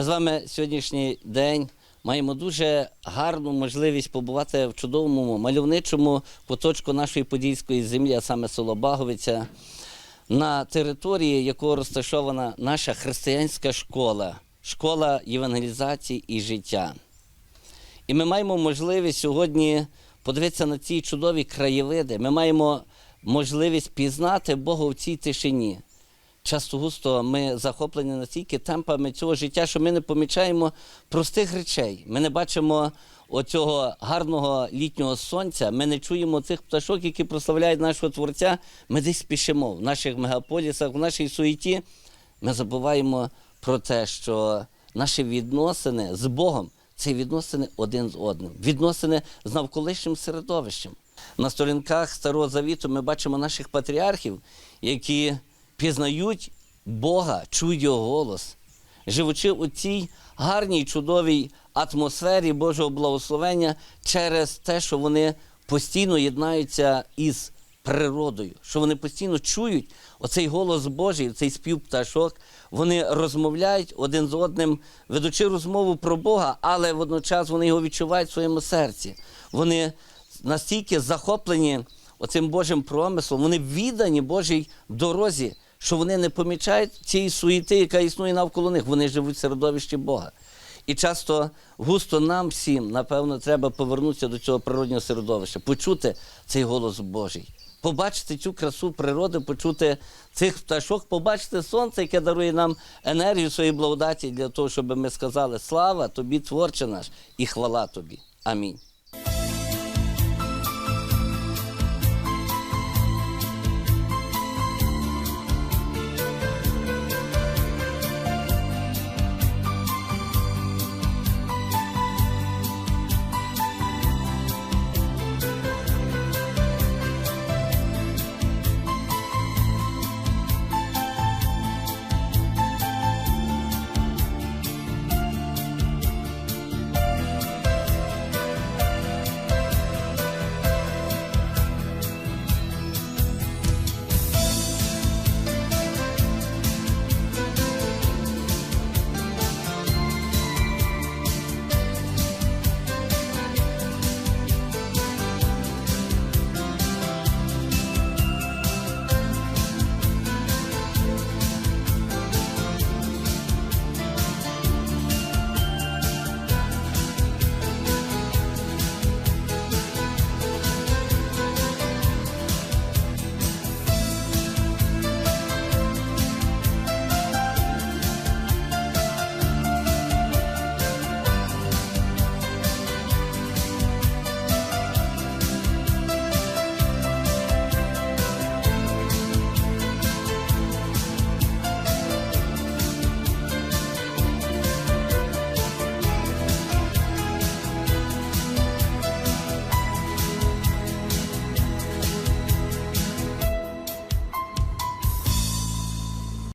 Ми з вами сьогоднішній день маємо дуже гарну можливість побувати в чудовому мальовничому куточку нашої подільської землі, а саме село Баговиця, на території якого розташована наша християнська школа, школа євангелізації і життя. І ми маємо можливість сьогодні подивитися на ці чудові краєвиди. Ми маємо можливість пізнати Бога в цій тишині. Часто густо ми захоплені настільки темпами цього життя, що ми не помічаємо простих речей. Ми не бачимо оцього гарного літнього сонця, ми не чуємо цих пташок, які прославляють нашого Творця. Ми десь спішимо в наших мегаполісах, в нашій суеті. Ми забуваємо про те, що наші відносини з Богом це відносини один з одним, відносини з навколишнім середовищем. На сторінках Старого Завіту ми бачимо наших патріархів, які пізнають Бога, чують його голос, живучи у цій гарній, чудовій атмосфері Божого благословення через те, що вони постійно єднаються із природою, що вони постійно чують оцей голос Божий, цей спів пташок. Вони розмовляють один з одним, ведучи розмову про Бога, але водночас вони його відчувають в своєму серці. Вони настільки захоплені оцим Божим промислом, вони віддані Божій дорозі, що вони не помічають цієї суєти, яка існує навколо них. Вони живуть в середовищі Бога. І часто густо нам всім, напевно, треба повернутися до цього природнього середовища, почути цей голос Божий, побачити цю красу природи, почути цих пташок, побачити сонце, яке дарує нам енергію своєї благодаті для того, щоб ми сказали слава тобі, творче наш, і хвала тобі. Амінь.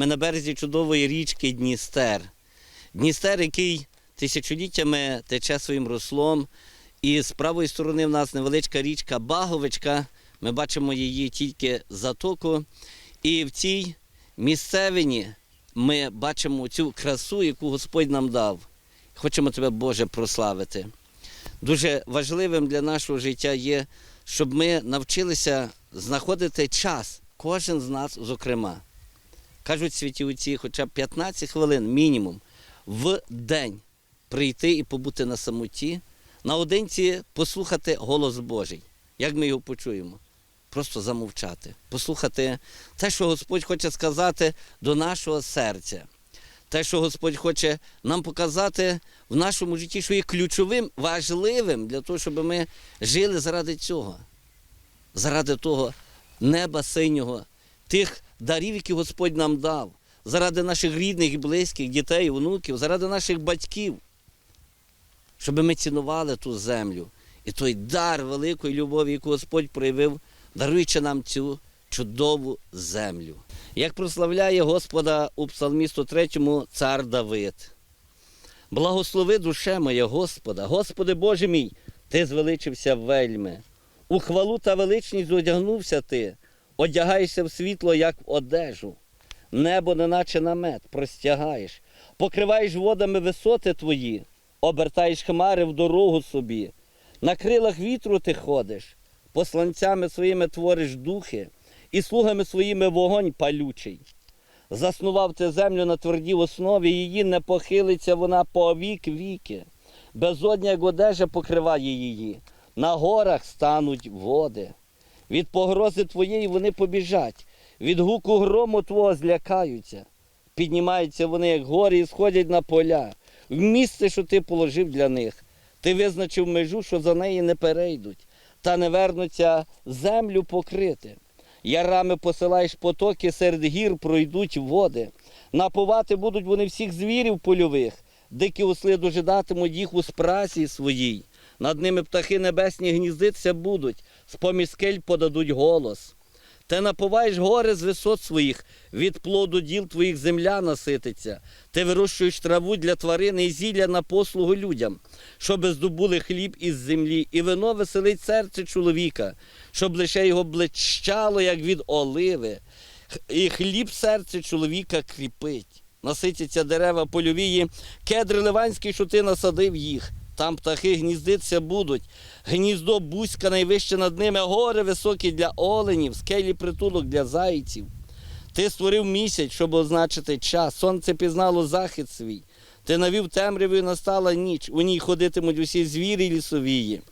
Ми на березі чудової річки Дністер. Дністер, який тисячоліттями тече своїм руслом. І з правої сторони в нас невеличка річка Баговичка. Ми бачимо її тільки затоку. І в цій місцевині ми бачимо цю красу, яку Господь нам дав. Хочемо тебе, Боже, прославити. Дуже важливим для нашого життя є, щоб ми навчилися знаходити час, кожен з нас, зокрема. Кажуть святі отці, хоча б 15 хвилин мінімум в день прийти і побути на самоті, наодинці послухати голос Божий. Як ми його почуємо? Просто замовчати, послухати те, що Господь хоче сказати до нашого серця. Те, що Господь хоче нам показати в нашому житті, що є ключовим, важливим для того, щоб ми жили заради цього, заради того неба синього, тих дарів, які Господь нам дав, заради наших рідних і близьких, дітей, онуків, заради наших батьків, щоб ми цінували ту землю і той дар великої любові, яку Господь проявив, даруючи нам цю чудову землю. Як прославляє Господа у Псалмі 103 цар Давид. Благослови душе моя Господа, Господи Боже мій, Ти звеличився вельми. У хвалу та величність одягнувся ти, одягаєшся в світло, як в одежу. Небо, неначе намет, простягаєш, покриваєш водами висоти твої, обертаєш хмари в дорогу собі, на крилах вітру ти ходиш, посланцями своїми твориш духи, і слугами своїми вогонь палючий. Заснував ти землю на твердій основі, її не похилиться вона по вік віки. Безодня, як одежа покриває її, на горах стануть води. Від погрози твоєї вони побіжать, від гуку грому твого злякаються. Піднімаються вони, як гори, і сходять на поля, в місце, що ти положив для них. Ти визначив межу, що за неї не перейдуть, та не вернуться землю покрити. Ярами посилаєш потоки, серед гір пройдуть води. Напувати будуть вони всіх звірів польових, дикі осли дожидатимуть їх у спрасі своїй. Над ними птахи небесні гніздиться будуть, з-поміж скель подадуть голос. Ти напуваєш гори з висот своїх, від плоду діл твоїх земля насититься. Ти вирощуєш траву для тварини і зілля на послугу людям, щоби здобули хліб із землі, і вино веселить серце чоловіка, щоб лише його блищало, як від оливи. І хліб серце чоловіка кріпить. Наситяться дерева польовії, кедри ливанські, що ти насадив їх. Там птахи гніздиться будуть, гніздо бузька найвище над ними, гори високі для оленів, скелі притулок для зайців. Ти створив місяць, щоб означити час, сонце пізнало захід свій. Ти навів темряву і настала ніч, у ній ходитимуть усі звірі лісовії.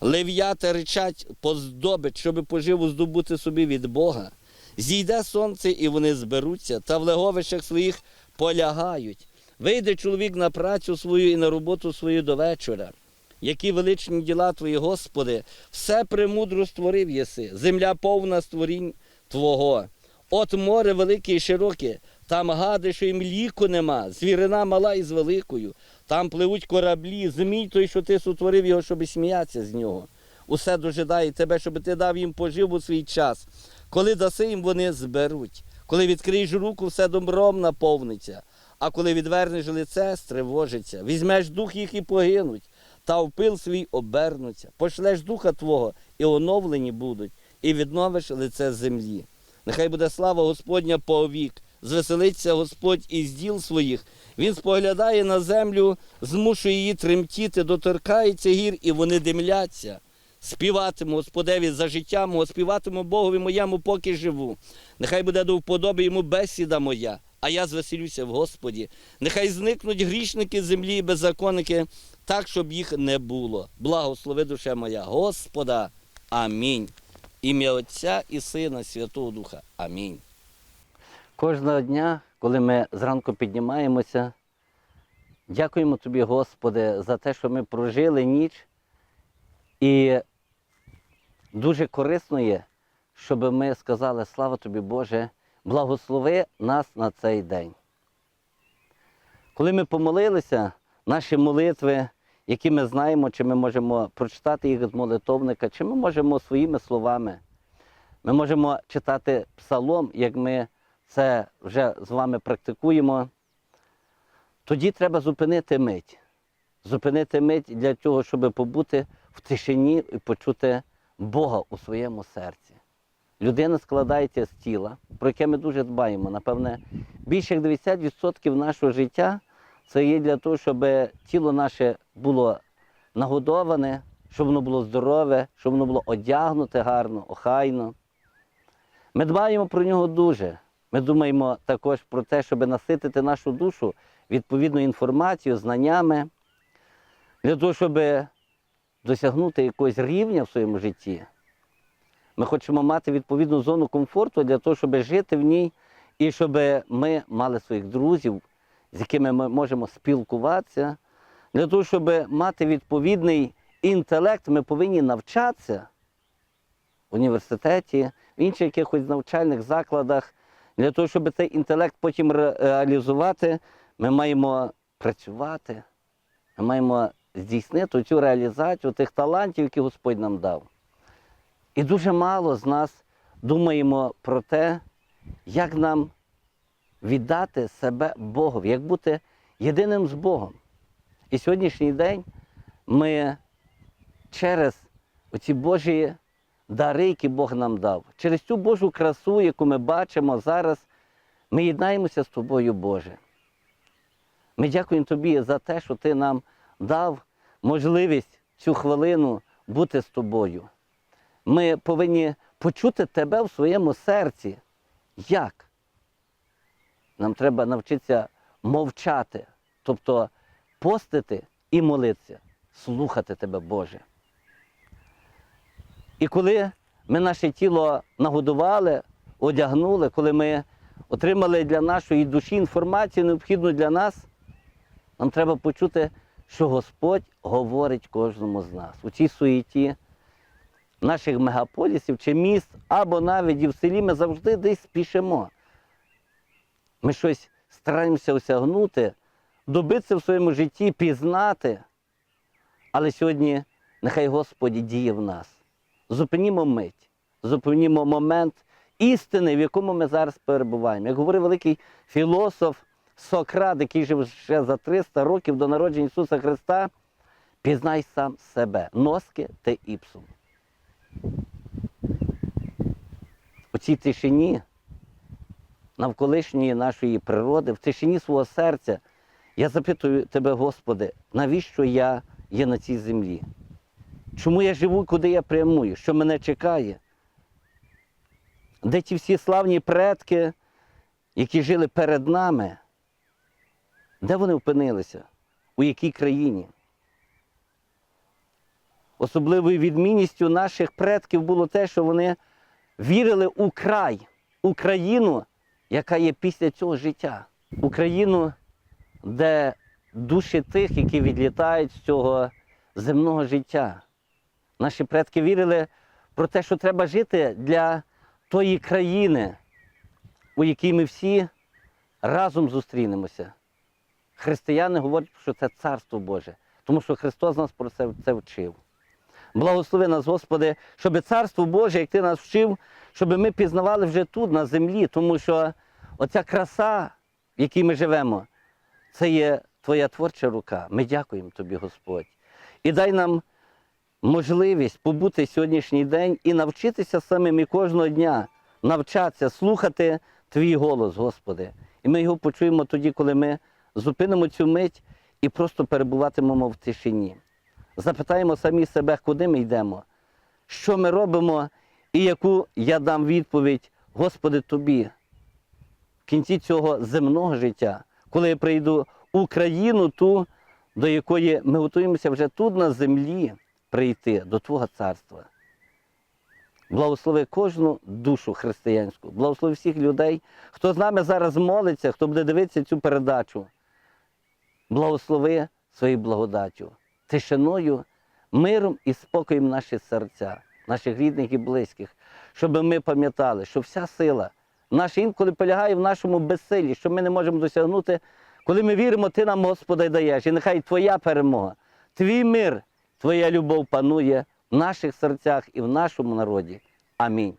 Лев'ята речать по здобич, щоби поживу здобути собі від Бога. Зійде сонце, і вони зберуться, та в леговищах своїх полягають. Вийде чоловік на працю свою і на роботу свою до вечора. Які величні діла твої, Господи, все премудро створив єси, земля повна створінь Твого. От море велике і широке, там гади, що їм ліку нема, звірина мала із великою, там пливуть кораблі, змій той, що ти сотворив його, щоб сміятися з нього. Усе дожидає тебе, щоб ти дав їм поживу свій час. Коли даси їм, вони зберуть. Коли відкриєш руку, все добром наповниться. А коли відвернеш лице, стривожиться. Візьмеш дух їх і погинуть, та в пил свій обернуться. Пошлеш духа Твого, і оновлені будуть, і відновиш лице землі. Нехай буде слава Господня повік, звеселиться Господь із діл своїх. Він споглядає на землю, змушує її тремтіти, доторкається гір, і вони димляться. Співатиму Господеві за життя мого, співатиму Богові моєму, поки живу. Нехай буде до вподоби йому бесіда моя, а я звеселюся в Господі. Нехай зникнуть грішники землі і беззаконники, так, щоб їх не було. Благослови душе моя, Господа. Амінь. Ім'я Отця і Сина, Святого Духа. Амінь. Кожного дня, коли ми зранку піднімаємося, дякуємо Тобі, Господи, за те, що ми прожили ніч. І дуже корисно є, щоб ми сказали слава тобі, Боже, благослови нас на цей день. Коли ми помолилися, наші молитви, які ми знаємо, чи ми можемо прочитати їх з молитовника, чи ми можемо своїми словами, ми можемо читати псалом, як ми це вже з вами практикуємо, тоді треба зупинити мить. Зупинити мить для того, щоб побути в тишині і почути Бога у своєму серці. Людина складається з тіла, про яке ми дуже дбаємо. Напевне, більше як 90% нашого життя це є для того, щоб тіло наше було нагодоване, щоб воно було здорове, щоб воно було одягнуте гарно, охайно. Ми дбаємо про нього дуже. Ми думаємо також про те, щоб наситити нашу душу відповідною інформацією, знаннями, для того, щоб досягнути якогось рівня в своєму житті. Ми хочемо мати відповідну зону комфорту для того, щоб жити в ній і щоб ми мали своїх друзів, з якими ми можемо спілкуватися. Для того, щоб мати відповідний інтелект, ми повинні навчатися в університеті, в інших якихось навчальних закладах. Для того, щоб цей інтелект потім реалізувати, ми маємо працювати, ми маємо здійснити цю реалізацію тих талантів, які Господь нам дав. І дуже мало з нас думаємо про те, як нам віддати себе Богові, як бути єдиним з Богом. І сьогоднішній день ми через оці Божі дари, які Бог нам дав, через цю Божу красу, яку ми бачимо зараз, ми єднаємося з тобою, Боже. Ми дякуємо тобі за те, що ти нам дав можливість цю хвилину бути з тобою. Ми повинні почути тебе в своєму серці. Як? Нам треба навчитися мовчати, тобто постити і молитися, слухати тебе, Боже. І коли ми наше тіло нагодували, одягнули, коли ми отримали для нашої душі інформацію, необхідну для нас, нам треба почути, що Господь говорить кожному з нас. У цій суєті наших мегаполісів чи міст, або навіть і в селі ми завжди десь спішимо. Ми щось стараємося осягнути, добитися в своєму житті, пізнати. Але сьогодні нехай Господь діє в нас. Зупинімо мить, зупинімо момент істини, в якому ми зараз перебуваємо. Як говорив великий філософ Сократ, який жив ще за 300 років до народження Ісуса Христа, пізнай сам себе, носке те іпсум. У цій тишині навколишньої нашої природи, в тишині свого серця, я запитую тебе, Господи, навіщо я є на цій землі? Чому я живу, куди я прямую? Що мене чекає? Де ті всі славні предки, які жили перед нами? Де вони опинилися? У якій країні? Особливою відмінністю наших предків було те, що вони вірили у край, Україну, яка є після цього життя. Україну, де душі тих, які відлітають з цього земного життя. Наші предки вірили про те, що треба жити для тої країни, у якій ми всі разом зустрінемося. Християни говорять, що це Царство Боже, тому що Христос нас про це, вчив. Благослови нас, Господи, щоб Царство Боже, як Ти нас вчив, щоб ми пізнавали вже тут, на землі, тому що оця краса, в якій ми живемо, це є Твоя творча рука. Ми дякуємо Тобі, Господь. І дай нам можливість побути сьогоднішній день і навчитися самим і кожного дня, навчатися, слухати Твій голос, Господи. І ми його почуємо тоді, коли ми зупинимо цю мить і просто перебуватимемо в тишині. Запитаємо самі себе, куди ми йдемо, що ми робимо, і яку я дам відповідь, Господи, Тобі. В кінці цього земного життя, коли я прийду в Україну, ту, до якої ми готуємося вже тут на землі прийти до Твого царства. Благослови кожну душу християнську, благослови всіх людей, хто з нами зараз молиться, хто буде дивитися цю передачу. Благослови своєю благодаттю, тишиною, миром і спокоєм наші серця, наших рідних і близьких, щоб ми пам'ятали, що вся сила наша інколи полягає в нашому безсилі, що ми не можемо досягнути, коли ми віримо, ти нам, Господи, даєш. І нехай Твоя перемога, твій мир, Твоя любов панує в наших серцях і в нашому народі. Амінь.